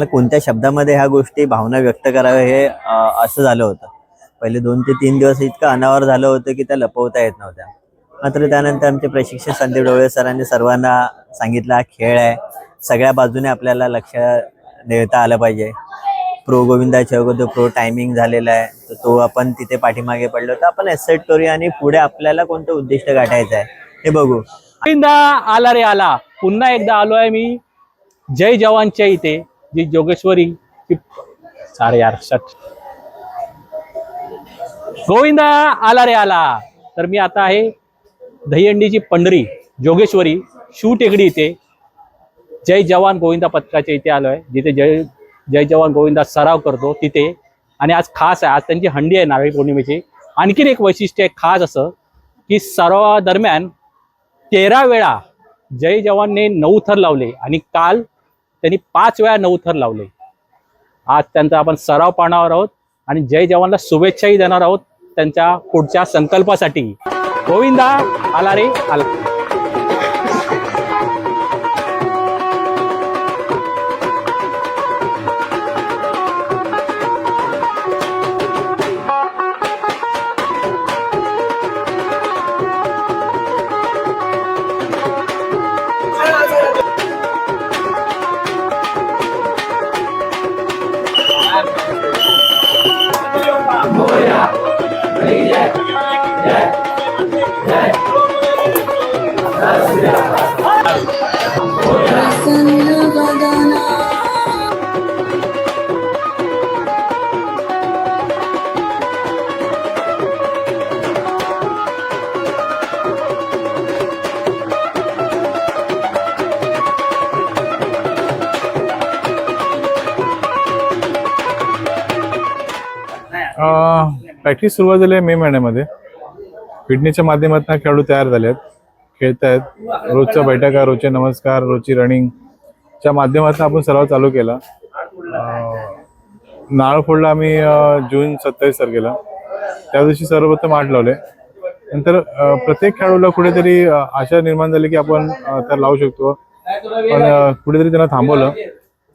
मला कोणत्या शब्दामध्ये ह्या गोष्टी भावना व्यक्त कराव्या हे असं झालं होतं. पहिले दोन ते तीन दिवस इतकं अनावर झालं होतं की त्या लपवता येत नव्हत्या. मात्र त्यानंतर आमचे प्रशिक्षक संदीप डोळे सरांनी सर्वांना सांगितलं हा खेळ आहे. सगळ्या बाजूने आपल्याला लक्ष देता आलं पाहिजे. प्रो गोविंदाच्या अगोदर प्रो टायमिंग झालेला आहे. तर तो आपण तिथे पाठीमागे पडलो तर आपण एसेट करूया आणि पुढे आपल्याला कोणतं उद्दिष्ट गाठायचं आहे हे बघू. गोविंदा आला रे आला. पुन्हा एकदा आलो आहे मी. जय जवानच्या इथे. जी जोगेश्वरी ची सारे यार शट गोविंदा आला रे आला। तर मी आता आहे दहीहंडीची पंढरी जोगेश्वरी शू टेकडी इथे. जय जवान गोविंदा पथकाच्या इथे आलोय. जिथे जय जय जवान गोविंदा सराव करतो तिथे. आणि आज खास आहे आज त्यांची हंडी आहे नारळी पौर्णिमेची. आणखीन एक वैशिष्ट्य आहे खास असं की सरावा दरम्यान तेरा वेळा जय जवानने नऊ थर लावले. आणि काल त्यांनी पाच वेळा नऊ थर लावले. आज त्यांचा आपण सराव पाहणार आहोत आणि जय जवानला शुभेच्छाही देणार आहोत त्यांच्या पुढच्या संकल्पासाठी. गोविंदा आला रे आला. प्रॅक्टिस सुरुवात झाली आहे मे महिन्यामध्ये. फिटनेसच्या माध्यमातून खेळाडू तयार झाले आहेत. खेळत आहेत. रोजच्या बैठका रोजचे नमस्कार रोजची रनिंगच्या माध्यमातून आपण सराव चालू केला. नाळ फोडला आम्ही जून सत्तावीस तारखेला. त्या दिवशी सर्वप्रथम आठ लावले. नंतर प्रत्येक खेळाडूला कुठेतरी आशा निर्माण झाली की आपण तर लावू शकतो. पण कुठेतरी त्यांना थांबवलं.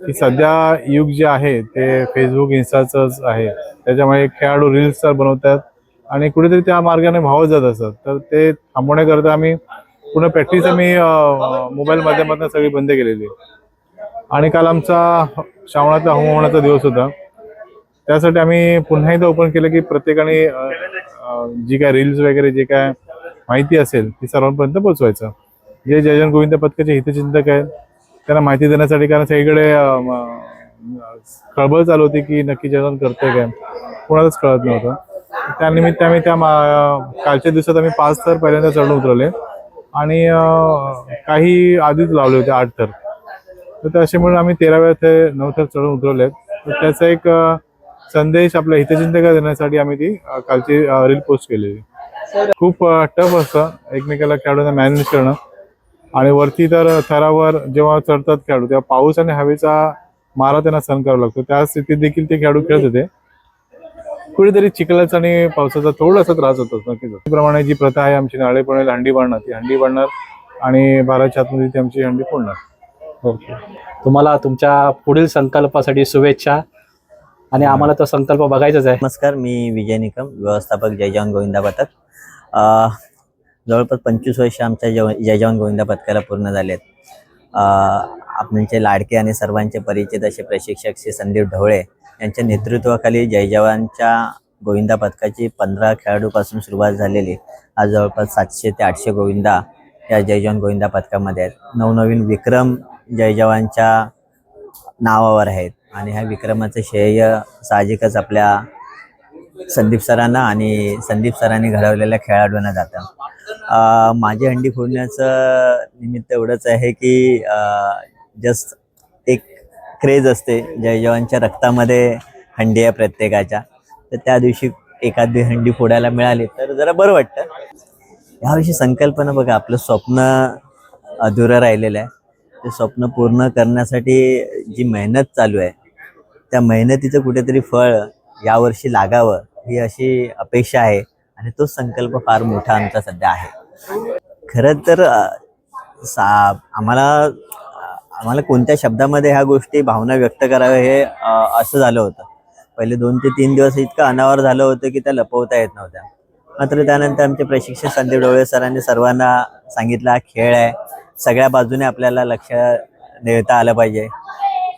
की सध्या युग जे आहे ते फेसबुक इन्स्टाचंच आहे. त्याच्यामुळे खेळाडू रील्स तर बनवतात आणि कुठेतरी त्या मार्गाने भावत जात असतात. तर ते थांबवण्याकरता आम्ही पूर्ण प्रॅक्टिस आम्ही मोबाईल माध्यमातून सगळी बंद केलेली आणि काल आमचा श्रावणाचा होमवनाचा दिवस होता. त्यासाठी आम्ही पुन्हा एकदा ओपन केलं की प्रत्येकाने जी काय रील्स वगैरे जे काय माहिती असेल ती सर्वांपर्यंत पोहोचवायचं. जे जयजन गोविंद पथकाचे हितचिंतक आहेत. त्यांना माहिती देण्यासाठी कारण सगळीकडे खळबळ चालू होती की नक्की जेवण करतोय काय? कोणालाच कळत नव्हतं. त्यानिमित्त आम्ही त्या कालच्या दिवसात आम्ही पाच थर पहिल्यांदा चढून उतरवले आणि काही आधीच लावले होते आठ थर. तर असे म्हणून आम्ही तेरा वेळा ते नऊ थर चढून उतरवले तर त्याचा एक संदेश आपल्या हितचिंतक देण्यासाठी आम्ही ती कालची रील पोस्ट केलेली. खूप टफ असतं एकमेकाला खेळाडूंना मॅनेज करणं. आणि वरती तर थरावर जेव्हा चढतात खेळाडू तेव्हा पाऊस आणि हवेचा मारा त्यांना सहन करावा लागतो. त्या स्थितीत देखील ते खेळाडू खेळत होते. कुठेतरी चिखलाचा आणि पावसाचा थोडासा त्रास होतो नक्कीच. त्याप्रमाणे जी प्रथा आहे आमची नाळे पडेल हंडी बांधणार ती हंडी बांधणार आणि बाराच्या आतमध्ये ती आमची हंडी फोडणार. ओके. तुम्हाला तुमच्या पुढील संकल्पासाठी शुभेच्छा आणि आम्हाला तो संकल्प बघायचाच आहे. नमस्कार मी विजय निकम व्यवस्थापक जयजवान गोविंदा पथक. अ, जवळपास पंचवीस वर्ष आमच्या जव जयजवान गोविंदा पथकाला पूर्ण झालेत. आहेत आपणचे लाडके आणि सर्वांचे परिचित असे प्रशिक्षक श्री संदीप ढवळे यांच्या नेतृत्वाखाली जयजवानच्या गोविंदा पथकाची पंधरा खेळाडूपासून सुरुवात झालेली. आज जवळपास सातशे ते आठशे गोविंदा या जयजवान गोविंदा पथकामध्ये आहेत. नवनवीन विक्रम जयजवानच्या नावावर आहेत आणि ह्या विक्रमाचं श्रेय साहजिकच आपल्या संदीप सरांना आणि संदीप सरांनी घडवलेल्या खेळाडूंना जातं. माझी हंडी फोडण्याचं निमित्त एवढंच आहे की जस्ट एक क्रेज असते जय जवानच्या रक्तामध्ये हंडी आहे प्रत्येकाच्या. तर त्या दिवशी एखादी हंडी फोडायला मिळाली तर जरा बरं वाटतं. याविषयी संकल्पना बघा आपलं स्वप्न अधुरं राहिलेलं आहे. ते स्वप्न पूर्ण करण्यासाठी जी मेहनत चालू आहे त्या मेहनतीचं कुठेतरी फळ यावर्षी लागावं ही अशी अपेक्षा आहे. आणि तो संकल्प फार मोठा आमचा सध्या आहे. खरं तर सा आम्हाला आम्हाला कोणत्या शब्दामध्ये ह्या गोष्टी भावना व्यक्त कराव्या हे असं झालं होतं. पहिले दोन ते तीन दिवस इतकं अनावर झालं होतं की त्या लपवता येत नव्हत्या. मात्र त्यानंतर आमचे प्रशिक्षक संदीप डोळे सरांनी सर्वांना सांगितलं हा खेळ आहे. सगळ्या बाजूने आपल्याला लक्ष देता आलं पाहिजे.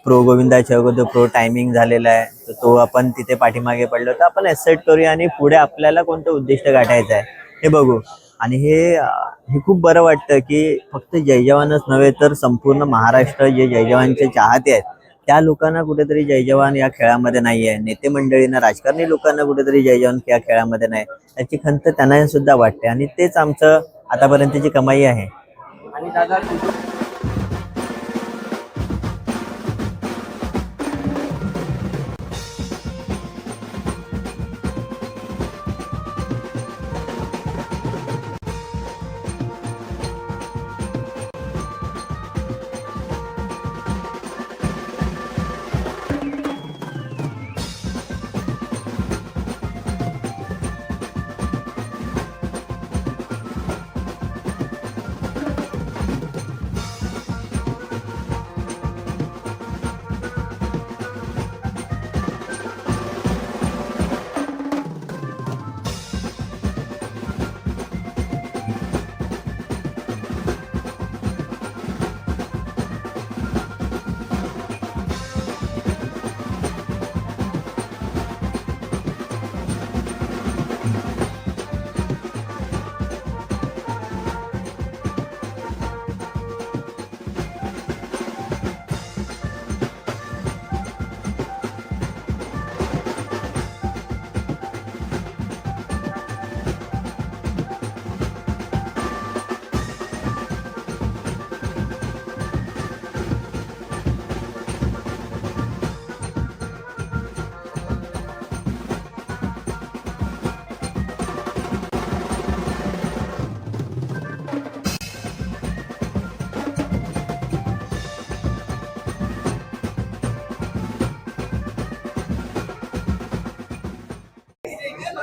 प्रो गोविंदाच्या अगोदर प्रो टायमिंग झालेला आहे. तर तो आपण तिथे पाठीमागे पडलो तर आपण एसेट करूया आणि पुढे आपल्याला कोणतं उद्दिष्ट गाठायचं आहे हे बघू. आणि हे हे खूप बरं वाटतं की फक्त जय जवानच नव्हे तर संपूर्ण महाराष्ट्र जे जय जवानचे चाहते आहेत त्या लोकांना कुठेतरी जय जवान या खेळामध्ये नाही आहे. नेते मंडळींना राजकारणी लोकांना कुठेतरी जय जवान या खेळामध्ये नाही याची खंत त्यांना सुद्धा वाटते. आणि तेच आमचं आतापर्यंतची कमाई आहे. आणि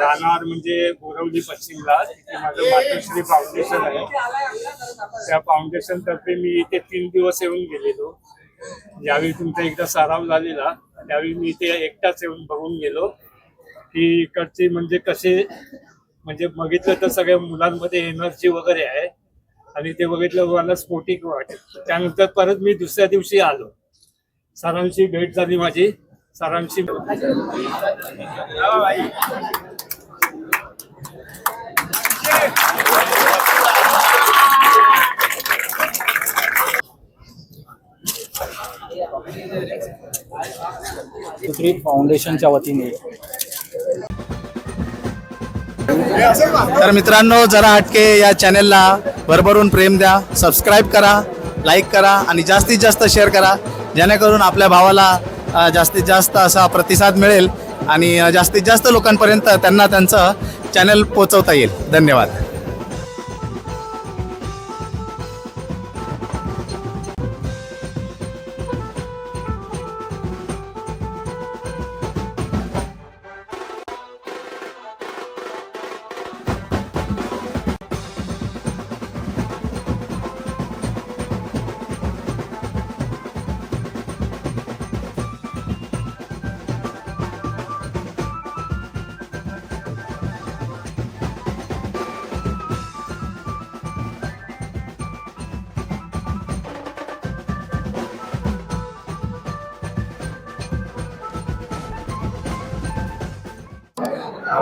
राहणार म्हणजे बोरवली पश्चिमला तिथे माझं मातोश्री फाउंडेशन आहे. त्या फाउंडेशन तर्फे मी इथे तीन दिवस येऊन गेलेलो. ज्यावेळी तुमचा एकदा सराव झालेला त्यावेळी मी इथे एकटाच येऊन बघून गेलो. की इकडचे म्हणजे कसे म्हणजे बघितलं तर सगळ्या मुलांमध्ये एनर्जी वगैरे आहे. आणि ते बघितलं मला स्फोटिक वाटत त्यानंतर परत मी दुसऱ्या दिवशी आलो. सरांशी भेट झाली माझी. सरांशी सुकृत फाउंडेशनच्या वतीने. तर मित्रांनो जरा हटके या चॅनेलला भरभरून प्रेम द्या. सबस्क्राईब करा लाईक करा आणि जास्तीत जास्त शेअर करा. जेणेकरून आपल्या भावाला जास्तीत जास्त असा प्रतिसाद मिळेल आणि जास्तीत जास्त लोकांपर्यंत त्यांना त्यांचं चॅनल पोचवता येईल. धन्यवाद.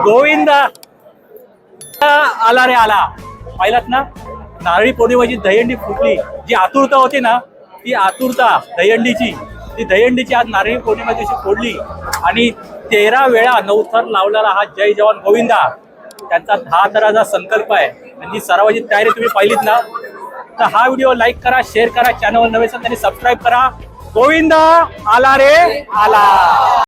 गोविंद. आला रे आला. पाहिलात ना? नारळी पौर्णिमाची दहीहंडी फुटली. जी आतुरता होती ना ती आतुरता दहीहंडीची. ती दहीहंडीची आज नारळी पौर्णिमा दिवशी फोडली. आणि तेरा वेळा नवथर लावलेला हा जय जवान गोविंदा. त्यांचा दहा तराचा संकल्प आहे. आणि ती सरावाची तयारी तुम्ही पाहिलीत ना? तर हा व्हिडिओ लाईक करा शेअर करा चॅनल नवे असेल त्यांनी सबस्क्राईब करा. गोविंदा आला रे आला.